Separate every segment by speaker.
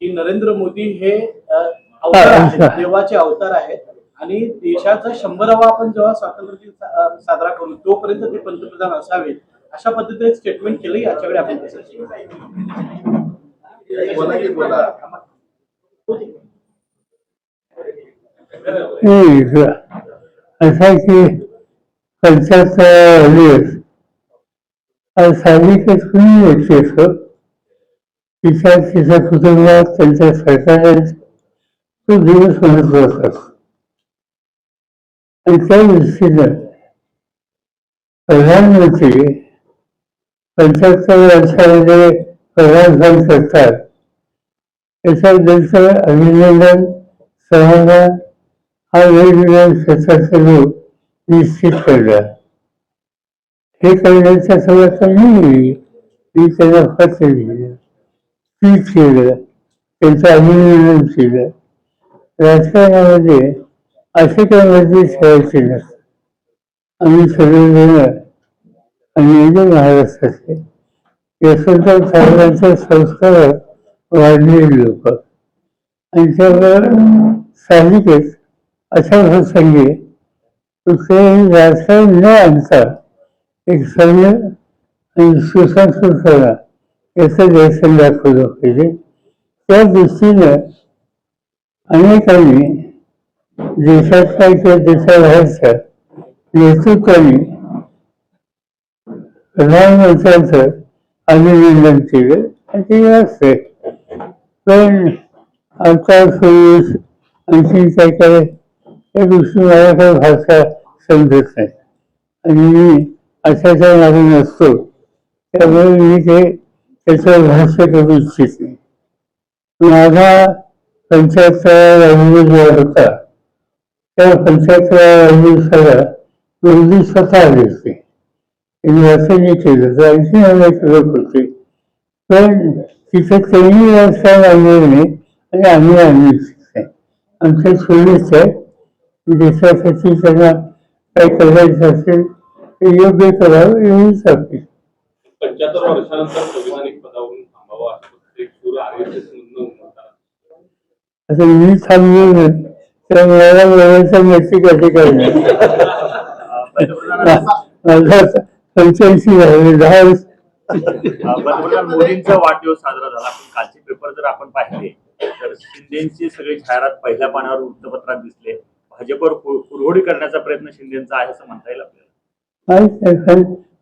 Speaker 1: की नरेंद्र मोदी हे अवतार आहेत देवाचे अवतार आहेत. आणि देशाचा शंभरावा आपण जेव्हा स्वातंत्र्य दिन सा- साजरा करू तोपर्यंत ते पंतप्रधान असावेत. अशा पद्धतीने स्टेटमेंट केलं याच्याकडे आपण कसं
Speaker 2: बोला की बोला.
Speaker 3: एक असा की पंचायत दिवस साहजिकच कुणी व्यक्ती असो तिच्या तिच्या कुटुंबात त्यांच्या सरकारात तो दिवस महत्त्वाचा असतो आणि त्या दृष्टीनं प्रधानमंत्री पंच्याहत्तर वर्षामध्ये प्रधानपद करतात त्याच्याबद्दलचं अभिनंदन समाधान हा वेगवेगळ्या क्षेत्राचे लोक निश्चित करतात हे करण्याच्या सगळं मी मी त्यांना पत्र लिहिलं केलं त्यांचं अभिनंदन केलं राजकारणामध्ये असे काही मध्ये ठेवायचे नसतं आम्ही सगळेजण आणि म्हणजे महाराष्ट्राचे यशवंतराव साहेबांच्या संस्कारात वाढलेले लोक आणि त्यामुळं साहजिकच अशा प्रसंगी कुठलेही राजकारण न आणता एक सौम्य आणि सुसंस्कृतपणा याचं दर्शन दाखवलं पाहिजे त्या दृष्टीनं अनेकांनी देशातल्या किंवा देशाबाहेरच्या नेतृत्वाने प्रधानमंत्र्यांचं अभिनंदन केलं. आणि ते असते पण आता सुरूस आणखी काय काय या गोष्टी मला काही भाषा समजत नाही. आणि मी अशाच्या मागे नसतो. त्यामुळे मी ते त्याचं भाष्य करू इच्छिते नाही. माझा पंचायतचा जो होता त्या पंचायतच्या अभिनयाला मोदी स्वतः आले होते असं नाही केलं तर आणखी अनेक लोक होते पण तिथं त्यांनी व्यवसाय आणलेले आणि आम्ही आणली तिथे आमच्या सोयीच आहे. देशासाठी त्यांना काही करायचं असेल ते योग्य करावं एवढीच आपली
Speaker 4: पंच्याहत्तर वर्षानंतर संविधानिक पदावरून थांबावं असं
Speaker 3: मी थांबलो नक्की करणार? माझा पंच्याऐंशी झाले दहा वर्ष.
Speaker 5: पंतप्रधान मोदींचा वाढदिवस साजरा झाला. पण कालचे पेपर जर आपण पाहिले तर शिंदेची सगळी जाहिरात पहिल्या पानावर वृत्तपत्रात दिसले. भाजपवर कुरघोडी करण्याचा प्रयत्न शिंदेचा आहे असं म्हणता येईल आपल्याला?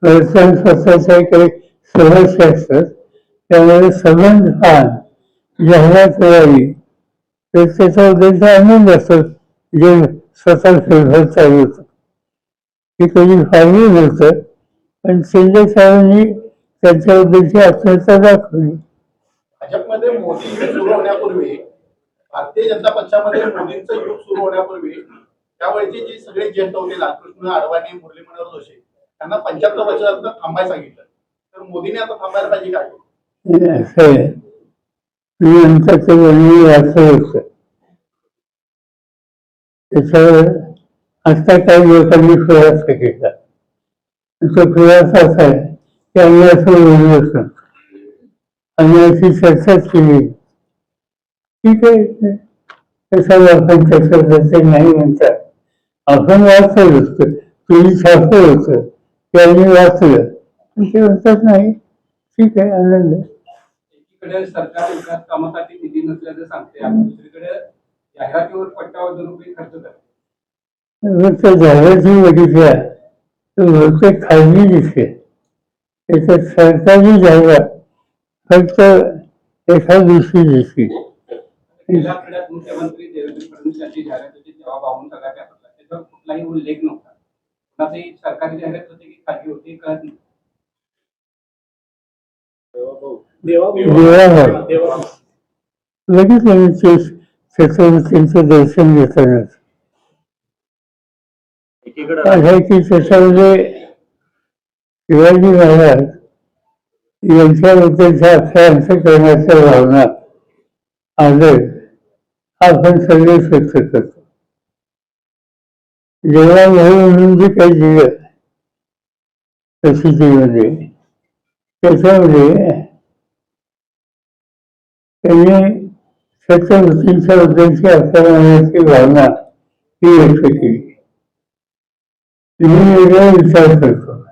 Speaker 3: माहीत नाही पण वर्तमान स्वतःच्या काही सदस्य असतात त्यामुळे संबंध पान जाहिरात करावी तर त्याचा उद्देश आनंद असतो. जे स्वतः फेरफार चालू होतं. हे कधी फारही नव्हतं पण शिंदे साहेबांनी त्यांच्या उद्देशी आत्महत्या दाखवली.
Speaker 2: भाजपमध्ये मोदी युग सुरू होण्यापूर्वी भारतीय जनता पक्षामध्ये मोदींचं युग सुरू होण्यापूर्वी त्यावेळेचे जे सगळे ज्येष्ठ होते लालकृष्ण अडवाणी मुरली मनोहर जोशी त्यांना पंच्याहत्तर वर्षानंतर थांबायला सांगितलं. तर मोदीने आता थांबायला पाहिजे काय?
Speaker 3: हे असं आहे मी नंतरचं वर्णन वाचलं होतं. त्याच्यावर आता काही लोकांनी खुलासा केला. तो खुलासा असा आहे की आम्ही असं बोललोच नव्हतो आम्ही अशी चर्चाच केली. ठीक आहे. कशाला आपण चर्चा नाही म्हणतात आपण वाचत असतो. तुम्ही छापत होतं. ते आम्ही वाचलं. पण ते म्हणतात नाही. ठीक आहे आनंद आहे.
Speaker 6: एकीकडे सरकार विकास कामासाठी निधी नसल्याचं सांगते आणि दुसरीकडे जाहिरातीवर पट्टावधी रुपये खर्च करते.
Speaker 3: फक्त जाहिराती बघितल्या तर बहुतेक खाजगी दिसते. त्याच्यात सरकारी जाहिरात फक्त एका दिवशी दिसली
Speaker 6: गेल्या आठवड्यात मुख्यमंत्री देवेंद्र फडणवीस यांची जाहिरात होती तेव्हा पाहून सगळ्या कुठलाही उल्लेख नव्हता. कुणाचंही सरकारी जाहिरात होती की खाजगी होती
Speaker 3: लगेच छत्रपतींचं दर्शन आहे की त्याच्यामध्ये शिवाजी महाराज यांच्याबद्दलच्या अक्षरांश करण्याच्या भावना आदर आपण सगळे व्यक्त करतो. जेव्हा भाऊ म्हणून जे काही दिलं. प्रसिद्धीमध्ये म्हणजे? त्याच्यामध्ये त्यांनी सत्यवृत्तींच्या बद्दलची आकारण्याची भावना ही व्यक्त केली. मी वेगळा विचार करतो.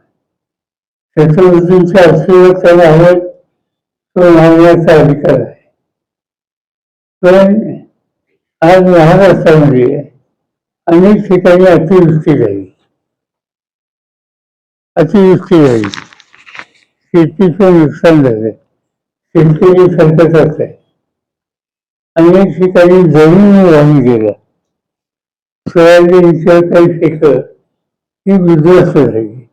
Speaker 3: सत्यवृत्तींच्या आशीर्वाद त्याला हवे तो मागण्याचा अधिकार आहे. पण आज महाराष्ट्रामध्ये अनेक ठिकाणी अतिवृष्टी झाली. अतिवृष्टी झाली. शेतीचं नुकसान झालं. शेतकरी संकटात आहे. अनेक ठिकाणी जमीन वाहून गेल्या. सोयाबीनच्या काही शेतं ही विध्वस्त झाली.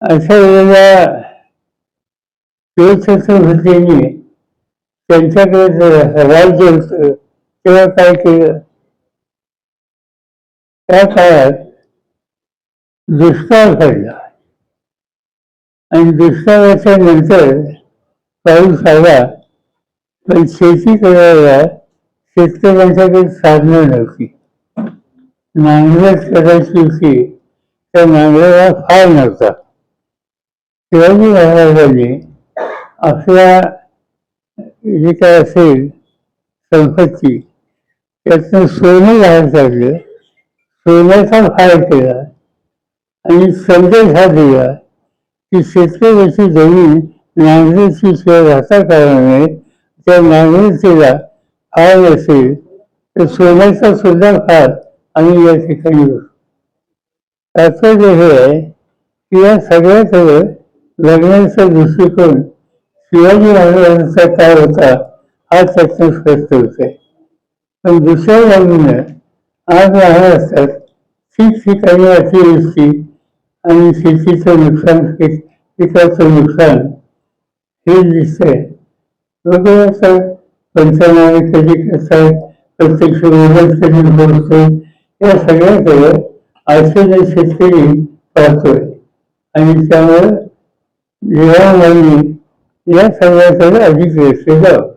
Speaker 3: अशा वेळेला शिवछत्रपतींनी त्यांच्याकडे राज्य होतं तेव्हा काय केलं? त्या काळात दुष्काळ पडला. आणि दुष्काळाच्या नंतर पाऊस आला पण शेती करायला शेतकऱ्यांच्याकडे साधनं नव्हती. नांगरट करायची होती त्या नांगराला फार नव्हता. शिवाजी महाराजांनी आपल्या जे काय असेल संपत्ती त्यातनं सोनं बाहेर काढलं सोन्याचा फार केला आणि संदेश हा दिला की शेतकऱ्याची जमीन नांगरेची सेवा राहता कारणाने त्या नांगरेचीला फार असेल तर सोन्याचा सुद्धा फार आम्ही या ठिकाणी त्याचं तात्पर्य हे आहे की या सगळ्याकडे लग्नाचा दृष्टिकोन शिवाजी महाराजांचा काय होता हा त्यातनं स्पष्ट होत आहे पण दुसऱ्या बाजूने आज महाराष्ट्रात ठिकठिकाणी अतिवृष्टी आणि शेतीचं नुकसान पिकाचं नुकसान. हे दिसतंय. वगैरे आता पंचनामे कधी करतात प्रत्यक्ष मदत कधी बोलतोय या सगळ्याकडे आजचे शेतकरी पाहतोय. आणि त्यामुळे जेव्हा या सगळ्याकडे अधिक लक्ष द्यावं